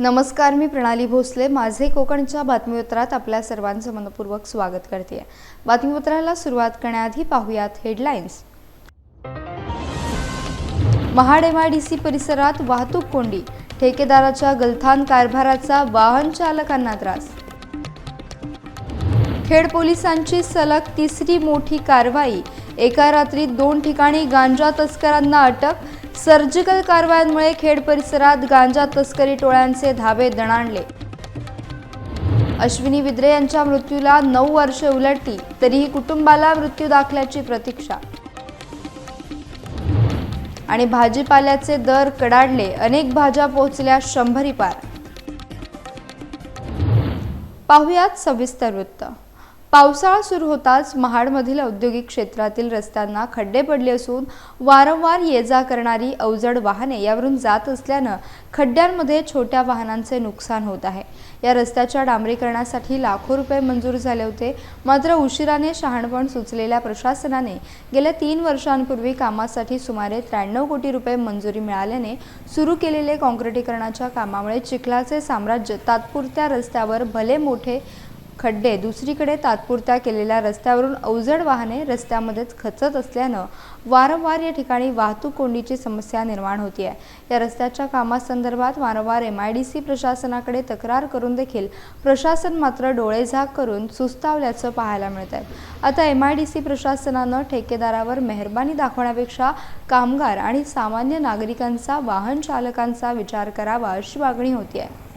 नमस्कार मी प्रणाली भोसले. माझे कोकणच्या बातमीपत्रात आपल्या सर्वांचं मनपूर्वक स्वागत करते बातमीपत्राला सुरुवात करण्याआधी पाहुयात हेडलाईन्स. महाड सी परिसरात वाहतूक कोंडी. ठेकेदाराच्या गलथान कारभाराचा वाहन चालकांना त्रास. खेड पोलिसांची सलग तिसरी मोठी कारवाई. एका रात्रीत दोन ठिकाणी गांजा तस्करांना अटक सर्जिकल कारवायांमुळे खेड परिसरात गांजा तस्करी टोळ्यांचे धाबे दणाणले. अश्विनी विद्रे यांच्या मृत्यूला नऊ वर्षे उलटली तरीही कुटुंबाला मृत्यू दाखल्याची प्रतीक्षा. आणि भाजीपाल्याचे दर कडाडले अनेक भाज्या पोहोचल्या शंभरी पार. पाहुयात सविस्तर वृत्त. पावसाळा सुरू होताच महाडमधील औद्योगिक क्षेत्रातील रस्त्यांना खड्डे पडले असून वारंवार ये जा करणारी अवजड वाहने यावरून जात असल्यानं खड्ड्यांमध्ये छोट्या वाहनांचे नुकसान होत आहे. या रस्त्याच्या डांबरीकरणासाठी लाखो रुपये मंजूर झाले होते. मात्र उशिराने शहाणपण सुचलेल्या प्रशासनाने गेल्या तीन वर्षांपूर्वी कामासाठी सुमारे त्र्याण्णव कोटी रुपये मंजुरी मिळाल्याने सुरू केलेले काँक्रिटीकरणाच्या कामामुळे चिखलाचे साम्राज्य तात्पुरत्या रस्त्यावर भले मोठे खड्डे दुसरीकडे तात्पुरत्या केलेल्या रस्त्यावरून अवजड वाहने रस्त्यामध्येच खचत असल्यानं वारंवार या ठिकाणी वाहतूक कोंडीची समस्या निर्माण होती आहे या रस्त्याच्या कामासंदर्भात वारंवार एम आय डी सी प्रशासनाकडे तक्रार करून देखील प्रशासन मात्र डोळेझाक करून सुस्तावल्याचं पाहायला मिळत आहे आता एम आय डी सी प्रशासनानं ठेकेदारावर मेहरबानी दाखवण्यापेक्षा कामगार आणि सामान्य नागरिकांचा वाहन चालकांचा विचार करावा अशी मागणी होती आहे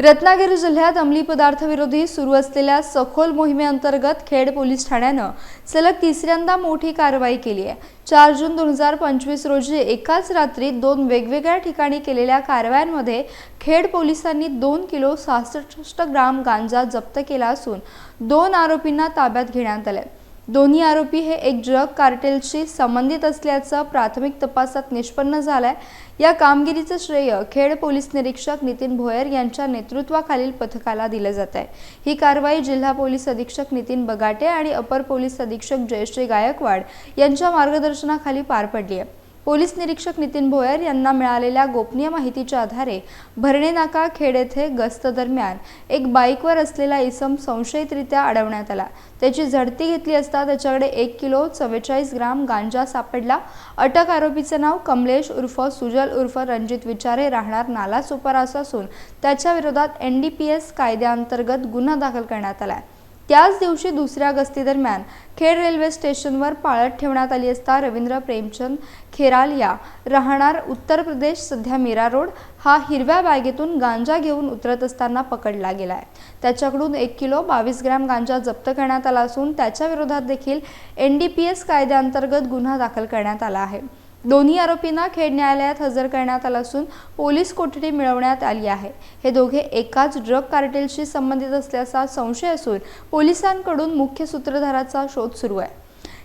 रत्नागिरी जिल्ह्यात अंमली पदार्थ विरोधी सुरू असलेल्या सखोल मोहिमेअंतर्गत खेड पोलीस ठाण्यानं सलग तिसऱ्यांदा मोठी कारवाई केली आहे. चार जून दोन हजार पंचवीस रोजी एकाच रात्रीत दोन वेगवेगळ्या ठिकाणी केलेल्या कारवायांमध्ये खेड पोलिसांनी दोन किलो सहासष्ट ग्राम गांजा जप्त केला असून दोन आरोपींना ताब्यात घेण्यात आले दोन्ही आरोपी हे एक ड्रग कार्टेलशी संबंधित असल्याचं प्राथमिक तपासात निष्पन्न झालंय. या कामगिरीचं श्रेय खेड पोलीस निरीक्षक नितीन भोयर यांच्या नेतृत्वाखालील पथकाला दिलं जात आहे ही कारवाई जिल्हा पोलीस अधीक्षक नितीन बगाटे आणि अपर पोलीस अधीक्षक जयश्री गायकवाड यांच्या मार्गदर्शनाखाली पार पडली आहे पोलीस निरीक्षक नितीन भोयर यांना मिळालेल्या गोपनीय माहितीच्या आधारे भरणे नाका खेड येथे गस्त दरम्यान एक बाईकवर असलेला इसम संशयितरित्या अडवण्यात आला. त्याची झडती घेतली असता त्याच्याकडे एक किलो चव्वेचाळीस ग्राम गांजा सापडला. अटक आरोपीचं नाव कमलेश उर्फ सुजल उर्फ रणजित विचारे राहणार नाला सुपारास असून त्याच्या विरोधात एन डी पी एस कायद्याअंतर्गत गुन्हा दाखल करण्यात आला आहे त्याच दिवशी दुसऱ्या गस्तीदरम्यान खेड रेल्वे स्टेशनवर पाळत ठेवण्यात आली असता रवींद्र प्रेमचंद खेरालिया राहणार उत्तर प्रदेश सध्या मीरा रोड हा हिरव्या बॅगेतून गांजा घेऊन उतरत असताना पकडला गेला आहे त्याच्याकडून एक किलो बावीस ग्रॅम गांजा जप्त करण्यात आला असून त्याच्या विरोधात देखील एन डी पी एस कायद्याअंतर्गत गुन्हा दाखल करण्यात आला आहे. दोन्ही आरोपींना खेड न्यायालयात हजर करण्यात आलं असून पोलीस कोठडी मिळवण्यात आली आहे. हे दोघे एकाच ड्रग कार्टेलशी संबंधित असल्याचा संशय असून पोलिसांकडून मुख्य सूत्रधाराचा शोध सुरू आहे.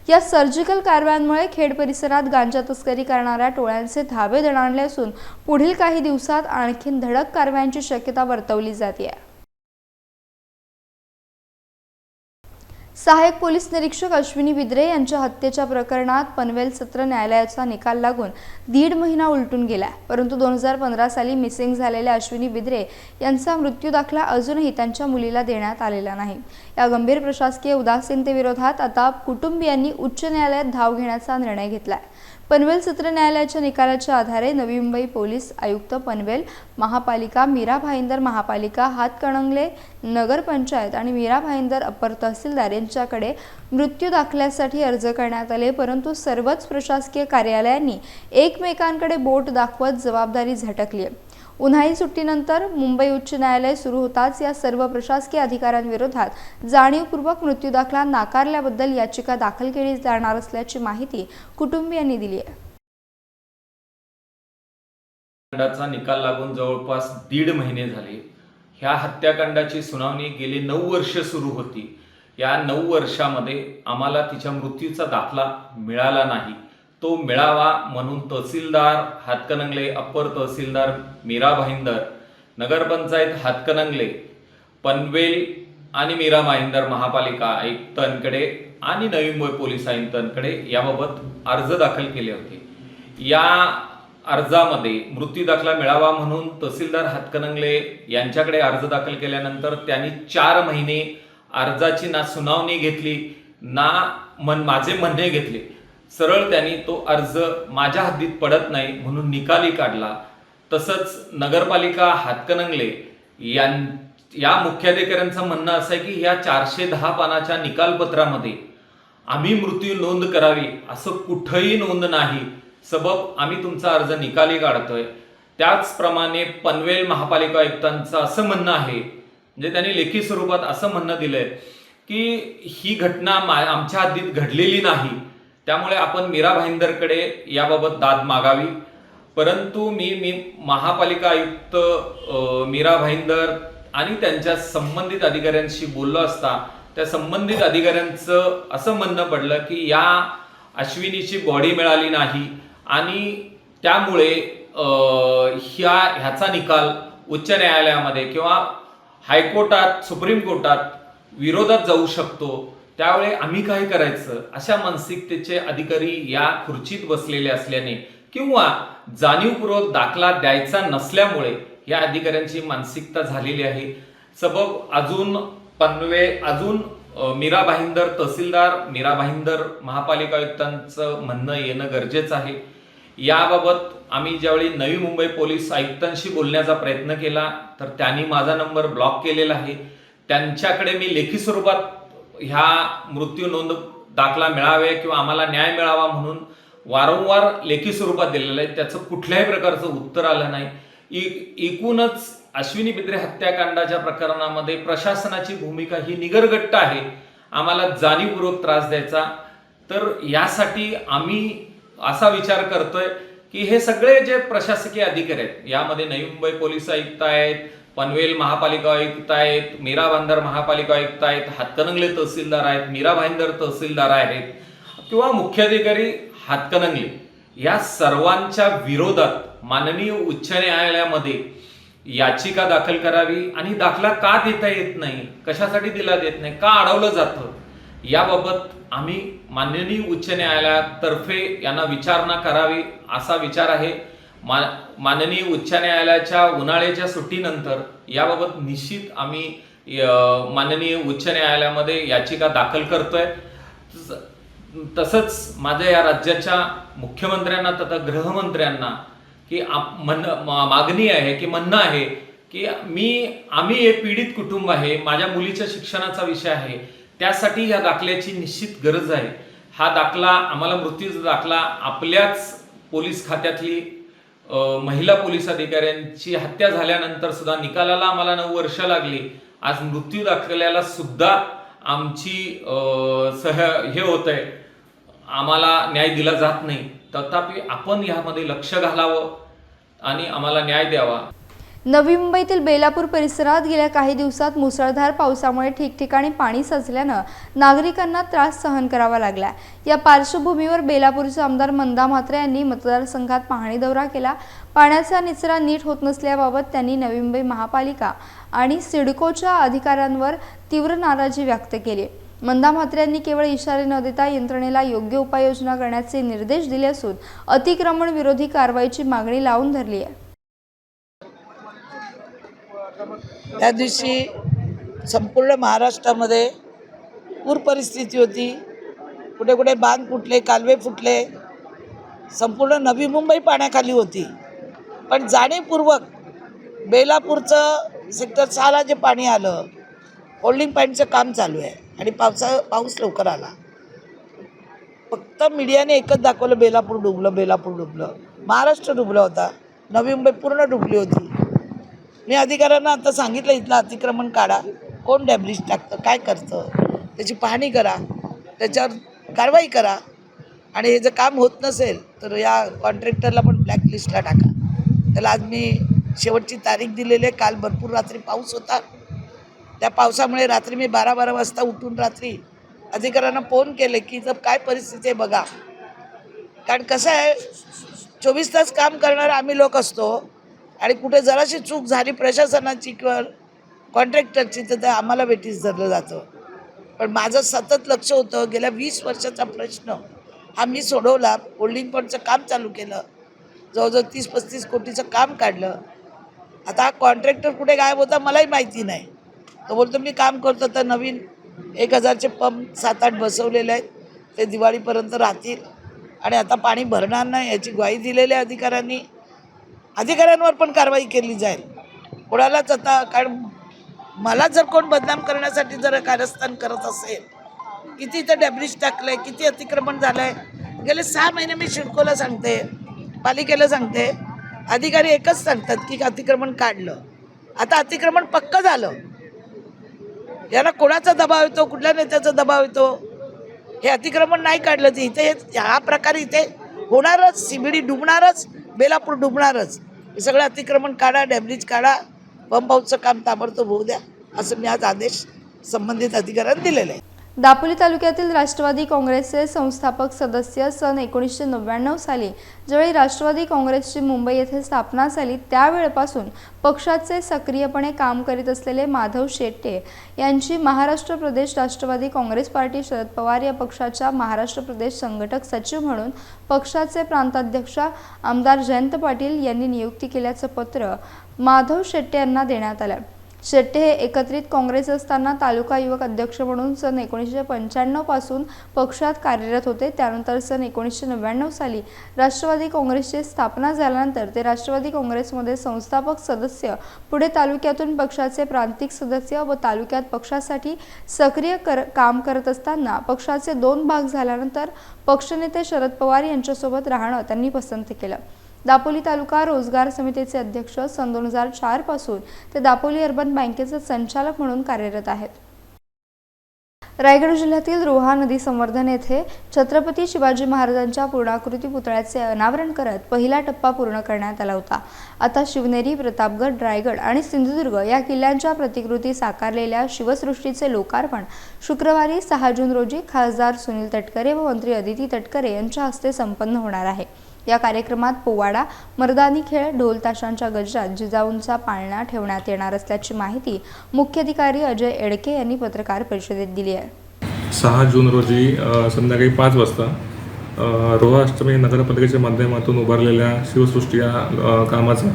या सर्जिकल कारवायांमुळे खेड परिसरात गांजा तस्करी करणाऱ्या टोळ्यांचे धाबे दणाणले असून पुढील काही दिवसात आणखीन धडक कारवायांची शक्यता वर्तवली जाते सहाय्यक पोलीस निरीक्षक अश्विनी विद्रे यांच्या हत्येच्या प्रकरणात पनवेल सत्र न्यायालयाचा निकाल लागून दीड महिना उलटून गेला परंतु दोन हजार पंधरा साली मिसिंग झालेल्या अश्विनी विद्रे यांचा मृत्यू दाखला अजूनही त्यांच्या मुलीला देण्यात आलेला नाही. या गंभीर प्रशासकीय उदासीनतेविरोधात आता कुटुंबियांनी उच्च न्यायालयात धाव घेण्याचा निर्णय घेतला आहे पनवेल सत्र न्यायालयाच्या निकालाच्या आधारे नवी मुंबई पोलीस आयुक्त पनवेल महापालिका मीरा भाईंदर महापालिका हातकणंगले नगरपंचायत आणि मीरा भाईंदर अपर तहसीलदार यांच्याकडे मृत्यू दाखल्यासाठी अर्ज करण्यात आले परंतु सर्वच प्रशासकीय कार्यालयांनी एकमेकांकडे बोट दाखवत जबाबदारी झटकली आहे. उन्हाळी सुट्टीनंतर मुंबई उच्च न्यायालय सुरू होताच या सर्व प्रशासकीय अधिकाऱ्यांविरोधात जाणीवपूर्वक मृत्यू दाखला नाकारल्याबद्दल याचिका दाखल केली जाणार असल्याची माहिती कुटुंबियांनी दिली आहे. हत्याकांडाचा निकाल लागून जवळपास दीड महिने झाले. ह्या हत्याकांडाची सुनावणी गेली नऊ वर्ष सुरू होती. या नऊ वर्षामध्ये आम्हाला तिच्या मृत्यूचा दाखला मिळाला नाही. तो मिळावा म्हणून तहसीलदार हातकणंगले अप्पर तहसीलदार मीरा भाईंदर नगरपंचायत हातकणंगले पनवेल आणि मीरा भाईंदर महापालिका आयुक्तांकडे आणि नवी मुंबई पोलीस आयुक्तांकडे याबाबत अर्ज दाखल केले होते. या अर्जामध्ये मृत्यू दाखला मिळावा म्हणून तहसीलदार हातकणंगले यांच्याकडे अर्ज दाखल केल्यानंतर त्यांनी चार महिने अर्जाची ना सुनावणी घेतली ना मन माझे म्हणणे घेतले. सरळ त्यांनी तो अर्ज माझ्या हद्दीत पडत नाही म्हणून निकाली काढला. तसंच नगरपालिका हातकणंगले यां या मुख्याधिकाऱ्यांचं म्हणणं असं आहे की या चारशे दहा पानाच्या निकालपत्रामध्ये आम्ही मृत्यू नोंद करावी असं कुठंही नोंद नाही. सबब आम्ही तुमचा अर्ज निकाली काढतोय. त्याचप्रमाणे पनवेल महापालिका आयुक्तांचं असं म्हणणं आहे म्हणजे त्यांनी लेखी स्वरूपात असं म्हणणं दिलंय की ही घटना मा आमच्या हद्दीत घडलेली नाही. त्यामुळे आपण मीरा भाईंदरकडे याबाबत दाद मागावी. परंतु मी मी महापालिका आयुक्त मीरा भाईंदर आणि त्यांच्या संबंधित अधिकाऱ्यांशी बोललो असता त्या संबंधित अधिकाऱ्यांचं असं म्हणणं पडलं की या अश्विनीची बॉडी मिळाली नाही आणि त्यामुळे ह्या ह्याचा निकाल उच्च न्यायालयामध्ये किंवा हायकोर्टात सुप्रीम कोर्टात विरोधात जाऊ शकतो. त्यावेळी आम्ही काय करायचं? अशा मानसिकतेचे अधिकारी या खुर्चीत बसलेले असल्याने किंवा जाणीवपूर्वक दाखला द्यायचा नसल्यामुळे या अधिकाऱ्यांची मानसिकता झालेली आहे. सबब अजून पनवे अजून मीरा भाईंदर तहसीलदार मीरा भाईंदर महापालिका आयुक्तांचं म्हणणं येणं गरजेचं आहे. याबाबत आम्ही ज्यावेळी नवी मुंबई पोलीस आयुक्तांशी बोलण्याचा प्रयत्न केला तर त्यांनी माझा नंबर ब्लॉक केलेला आहे. त्यांच्याकडे मी लेखी स्वरूपात ह्या मृत्यू नोंद दाखला मिळावे किंवा आम्हाला न्याय मिळावा म्हणून वारंवार लेखी स्वरूपात दिलेलं आहे. त्याचं कुठल्याही प्रकारचं उत्तर आलं नाही. एकूणच अश्विनी बिद्रे हत्याकांडाच्या प्रकरणामध्ये प्रशासनाची भूमिका ही निगरगट्ट आहे. आम्हाला जाणीवपूर्वक त्रास द्यायचा. तर यासाठी आम्ही असा विचार करतोय की हे सगळे जे प्रशासकीय अधिकारी आहेत यामध्ये नवी मुंबई पोलीस आयुक्त आहेत पनवेल महापालिका आयुक्त आहेत मीरा भाईंदर महापालिका आयुक्त आहेत हातकणंगले तहसीलदार आहेत मीरा भाईंदर तहसीलदार आहेत किंवा मुख्याधिकारी हातकणंगले. या सर्वांच्या विरोधात माननीय उच्च न्यायालयामध्ये याचिका दाखल करावी आणि दाखला का देता येत नाही कशासाठी दिला देत नाही का अडवलं जातं याबाबत आम्ही माननीय उच्च न्यायालयातर्फे यांना विचारणा करावी असा विचार आहे. मा माननीय उच्च न्यायालयाच्या उन्हाळ्याच्या सुट्टीनंतर याबाबत निश्चित आम्ही माननीय उच्च न्यायालयामध्ये याचिका दाखल करतोय. तसंच माझ्या या राज्याच्या मुख्यमंत्र्यांना तथा गृहमंत्र्यांना की आप- म्हण मा- मागणी आहे की म्हणणं आहे की मी आम्ही एक पीडित कुटुंब आहे माझ्या मुलीच्या शिक्षणाचा विषय आहे त्यासाठी या दाखल्याची निश्चित गरज आहे. हा दाखला आम्हाला मृत्यूचा दाखला आपल्याच पोलीस खात्यातली महिला पोलीस अधिकाऱ्यांची हत्या झाल्यानंतर सुद्धा निकालाला आम्हाला नऊ वर्ष लागली. आज मृत्यू दाखल्याला सुद्धा आमची सह हे होत आहे आम्हाला न्याय दिला जात नाही. तथापि आपण यामध्ये लक्ष घालावं आणि आम्हाला न्याय द्यावा. नवी मुंबईतील बेलापूर परिसरात गेल्या काही दिवसात मुसळधार पावसामुळे ठिकठिकाणी पाणी साचल्यानं नागरिकांना त्रास सहन करावा लागला. या पार्श्वभूमीवर बेलापूरचे आमदार मंदा म्हात्रे यांनी मतदारसंघात पाहणी दौरा केला. पाण्याचा निचरा नीट होत नसल्याबाबत त्यांनी नवी मुंबई महापालिका आणि सिडकोच्या अधिकाऱ्यांवर तीव्र नाराजी व्यक्त केली. मंदा म्हात्रे यांनी केवळ इशारे न देता यंत्रणेला योग्य उपाययोजना करण्याचे निर्देश दिले असून अतिक्रमण विरोधी कारवाईची मागणी लावून धरली आहे. त्या दिवशी संपूर्ण महाराष्ट्रामध्ये पूर परिस्थिती होती. कुठे कुठे बांध फुटले कालवे फुटले. संपूर्ण नवी मुंबई पाण्याखाली होती. पण जाणीवपूर्वक बेलापूरचं सेक्टर सहाला जे पाणी आलं होल्डिंग पॉईंटचं काम चालू आहे आणि पावसा पाऊस लवकर आला. फक्त मीडियाने एकच दाखवलं बेलापूर डुबलं बेलापूर डुबलं. महाराष्ट्र डुबला होता. नवी मुंबई पूर्ण डुबली होती. मी अधिकाऱ्यांना आता सांगितलं इथलं अतिक्रमण काढा. कोण डॅब्लिश टाकतं? काय करतं? त्याची पाहणी करा. त्याच्यावर कारवाई करा. आणि हे जर काम होत नसेल तर या कॉन्ट्रॅक्टरला पण ब्लॅकलिस्टला टाका. त्याला आज मी शेवटची तारीख दिलेली आहे. काल भरपूर रात्री पाऊस होता. त्या पावसामुळे रात्री मी बारा बारा वाजता उठून रात्री अधिकाऱ्यांना फोन केले की जर काय परिस्थिती आहे बघा. कारण कसं आहे चोवीस तास काम करणारा आम्ही लोक असतो. आणि कुठे जराशी चूक झाली प्रशासनाची किंवा कॉन्ट्रॅक्टरची तर आम्हाला वेटीस धरलं जातं. पण माझं सतत लक्ष होतं गेल्या वीस वर्षाचा प्रश्न हा मी सोडवला. होल्डिंग पॉईंटचं काम चालू केलं. जवळजवळ तीस पस्तीस कोटीचं काम काढलं. आता हा कॉन्ट्रॅक्टर कुठे गायब होता मलाही माहिती नाही. तो बोलतो मी काम करतो तर नवीन एक हजारचे पंप सात आठ बसवलेले आहेत. ते दिवाळीपर्यंत राहतील. आणि आता पाणी भरणार नाही याची ग्वाही दिलेली आहे अधिकाऱ्यांनी. अधिकाऱ्यांवर पण कारवाई केली जाईल. कोणालाच आता कारण मला जर कोण बदनाम करण्यासाठी जर कारस्थान करत असेल किती इथं डॅब्रिज टाकलंय किती अतिक्रमण झालंय गेले सहा महिने मी शिडकोला सांगते पालिकेला सांगते अधिकारी एकच सांगतात की अतिक्रमण काढलं. आता अतिक्रमण पक्क झालं. याला कोणाचा दबाव येतो कुठल्या नेत्याचा दबाव येतो? हे अतिक्रमण नाही काढलं ते इथे हा प्रकार इथे होणारच सीबीडी डुबणारच बेलापूर डुबणारच. हे सगळं अतिक्रमण काढा डॅब्रिज काढा. पंप हाऊसचं काम ताबडतोब होऊ द्या. असं मी आज आदेश संबंधित अधिकाऱ्यांना दिलेले आहे. दापोली तालुक्यातील राष्ट्रवादी काँग्रेसचे संस्थापक सदस्य सन एकोणीसशे नव्याण्णव साली ज्यावेळी राष्ट्रवादी काँग्रेसची मुंबई येथे स्थापना झाली त्यावेळपासून पक्षाचे सक्रियपणे काम करीत असलेले माधव शेट्टे यांची महाराष्ट्र प्रदेश राष्ट्रवादी काँग्रेस पार्टी शरद पवार या पक्षाच्या महाराष्ट्र प्रदेश संघटक सचिव म्हणून पक्षाचे प्रांताध्यक्ष आमदार जयंत पाटील यांनी नियुक्ती केल्याचं पत्र माधव शेट्टे यांना देण्यात आलं. शेट्टे हे एकत्रित काँग्रेस असताना तालुका युवक अध्यक्ष म्हणून सन एकोणीसशे पंच्याण्णवपासून पक्षात कार्यरत होते. त्यानंतर सन एकोणीसशे नव्याण्णव साली राष्ट्रवादी काँग्रेसची स्थापना झाल्यानंतर ते राष्ट्रवादी काँग्रेसमध्ये संस्थापक सदस्य पुढे तालुक्यातून पक्षाचे प्रांतिक सदस्य व तालुक्यात पक्षासाठी सक्रिय कर काम करत असताना पक्षाचे दोन भाग झाल्यानंतर पक्षनेते शरद पवार यांच्यासोबत राहणं त्यांनी पसंत केलं. दापोली तालुका रोजगार समितीचे अध्यक्ष सन दोन हजार चारपासून ते दापोली अर्बन बँकेचे संचालक म्हणून कार्यरत आहेत. रायगड जिल्ह्यातील रोहा नदी संवर्धन येथे छत्रपती शिवाजी महाराजांच्या पूर्णाकृती पुतळ्याचे अनावरण करत पहिला टप्पा पूर्ण करण्यात आला होता. आता शिवनेरी प्रतापगड रायगड आणि सिंधुदुर्ग या किल्ल्यांच्या प्रतिकृती साकारलेल्या शिवसृष्टीचे लोकार्पण शुक्रवारी सहा जून रोजी खासदार सुनील तटकरे व मंत्री अदिती तटकरे यांच्या हस्ते संपन्न होणार आहे. या कार्यक्रमात पोवाडा मर्दानी खेळ ढोल ताशांच्या गजरात जिजाऊंचा पाळणा ठेवण्यात येणार असल्याची माहिती मुख्याधिकारी अजय एडके यांनी पत्रकार परिषदेत दिली आहे. सहा जून रोजी संध्याकाळी पाच वाजता रोहाष्टमी नगरपालिकेच्या माध्यमातून उभारलेल्या शिवसृष्टी या कामाचा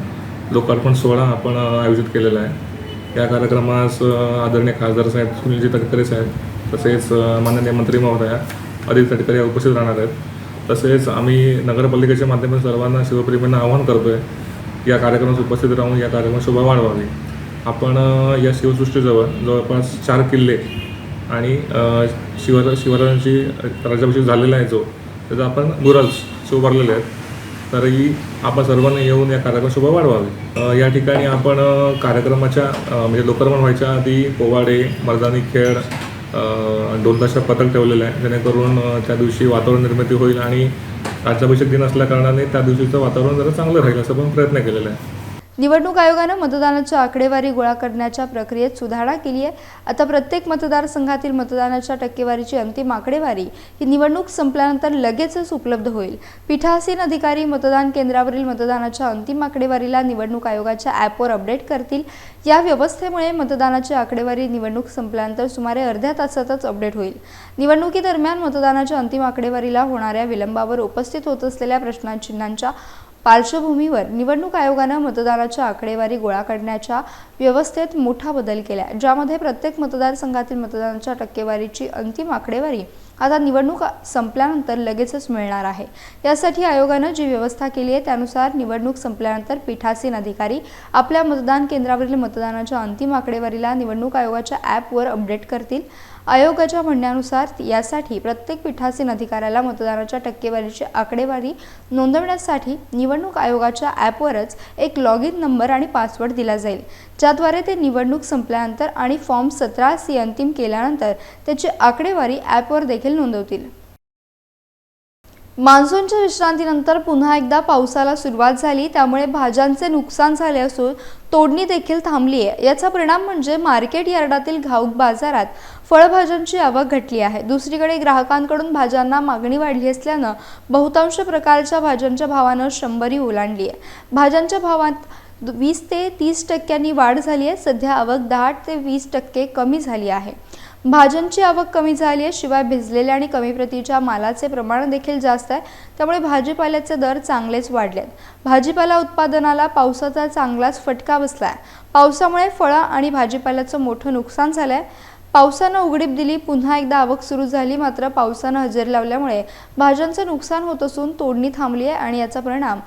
लोकार्पण सोहळा आपण आयोजित केलेला आहे. या कार्यक्रमास आदरणीय खासदार साहेब सुनीलजी तटकरे साहेब तसेच माननीय मंत्री महोदया अदिती तटकरे उपस्थित राहणार आहेत. तसेच आम्ही नगरपालिकेच्या माध्यमातून सर्वांना शिवप्रेमींना आवाहन करतोय या कार्यक्रमात उपस्थित राहून या कार्यक्रमात शोभा वाढवावी. आपण या शिवसृष्टीजवळ जवळपास चार किल्ले आणि शिवरा शिवर शिवराजांची राज्याभिषेक झालेला आहे जो त्याचा आपण मुरल्स भरलेले आहेत. तरी आपण सर्वांनी येऊन या कार्यक्रम शोभा वाढवावी. या ठिकाणी आपण कार्यक्रमाच्या म्हणजे लोकार्पण व्हायच्या आधी पोवाडे मर्दानी खेळ दोन तासात पथक ठेवलेलं आहे. जेणेकरून त्या दिवशी वातावरण निर्मिती होईल आणि राज्याभिषेक दिन असल्या कारणाने त्या दिवशीचं वातावरण जरा चांगलं राहील असं पण प्रयत्न केलेला आहे. निवडणूक आयोगानं मतदानाची आकडेवारी गोळा करण्याच्या प्रक्रियेत सुधारणा केली आहे. आता प्रत्येक मतदारसंघातील मतदानाच्या टक्केवारीची अंतिम आकडेवारी ही निवडणूक संपल्यानंतर लगेचच उपलब्ध होईल. पीठासीन अधिकारी मतदान केंद्रावरील मतदानाच्या अंतिम आकडेवारीला निवडणूक आयोगाच्या ॲपवर अपडेट करतील. या व्यवस्थेमुळे मतदानाची आकडेवारी निवडणूक संपल्यानंतर सुमारे अर्ध्या तासातच अपडेट होईल. निवडणुकीदरम्यान मतदानाच्या अंतिम आकडेवारीला होणाऱ्या विलंबावर उपस्थित होत असलेल्या प्रश्नचिन्हांच्या पार्श्वभूमीवर निवडणूक आयोगानं मतदानाच्या आकडेवारी गोळा करण्याच्या व्यवस्थेत मोठा बदल केला आहे ज्यामध्ये प्रत्येक मतदारसंघातील मतदानाच्या टक्केवारीची अंतिम आकडेवारी आता निवडणूक संपल्यानंतर लगेचच मिळणार आहे. यासाठी आयोगानं जी व्यवस्था केली आहे त्यानुसार निवडणूक संपल्यानंतर पीठासीन अधिकारी आपल्या मतदान केंद्रावरील मतदानाच्या अंतिम आकडेवारीला निवडणूक आयोगाच्या ॲपवर अपडेट करतील. आयोगाच्या म्हणण्यानुसार यासाठी प्रत्येक पीठासीन अधिकाऱ्याला मतदानाच्या टक्केवारीची आकडेवारी नोंदवण्यासाठी निवडणूक आयोगाच्या ॲपवरच एक लॉग इन नंबर आणि पासवर्ड दिला जाईल. ज्याद्वारे ते निवडणूक संपल्यानंतर आणि फॉर्म सतरा सी अंतिम केल्यानंतर त्याची आकडेवारी ॲपवर देखील नोंदवतील. मान्सूनच्या विश्रांतीनंतर पुन्हा एकदा पावसाला सुरुवात झाली. त्यामुळे भाज्यांचे नुकसान झाले असून तोडणी देखील थांबली आहे. याचा परिणाम म्हणजे मार्केट यार्डातील घाऊक बाजारात फळभाज्यांची आवक घटली आहे. दुसरीकडे ग्राहकांकडून भाज्यांना मागणी वाढली असल्यानं बहुतांश प्रकारच्या भाज्यांच्या भावानं शंभरी ओलांडली आहे. भाज्यांच्या भावात वीस ते तीस टक्क्यांनी वाढ झाली आहे. सध्या आवक दहा ते वीस टक्के कमी झाली आहे. भाज्यांची आवक कमी झाली आहे शिवाय भिजलेल्या आणि कमी प्रतीच्या मालाचे प्रमाण देखील जास्त आहे त्यामुळे भाजीपाल्याचे दर चांगलेच वाढले आहेत. भाजीपाला उत्पादनाला पावसाचा चांगलाच फटका बसला आहे पावसामुळे फळं आणि भाजीपाल्याचं मोठं नुकसान झालं आहे पावसानं उघडीप दिली पुन्हा एकदा आवक सुरू झाली मात्र पावसानं हजेरी लावल्यामुळे भाज्यांचं नुकसान होत असून तोडणी थांबली आहे आणि याचा परिणाम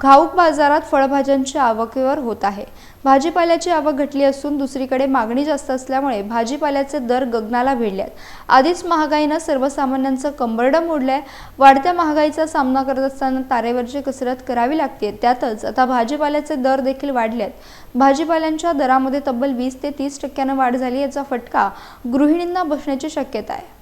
घाऊक बाजारात फळभाज्यांच्या आवकेवर होत आहे. भाजीपाल्याची आवक घटली असून दुसरीकडे मागणी जास्त असल्यामुळे भाजीपाल्याचे दर गगनाला भिडले आहेत आधीच महागाईनं सर्वसामान्यांचं कंबरडं मोडलंय. वाढत्या महागाईचा सामना करत असताना तारेवरची कसरत करावी लागते. त्यातच आता भाजीपाल्याचे दर देखील वाढले आहेत भाजीपाल्यांच्या दरामध्ये तब्बल वीस ते तीस टक्क्यानं वाढ झाली याचा फटका गृहिणींना बसण्याची शक्यता आहे.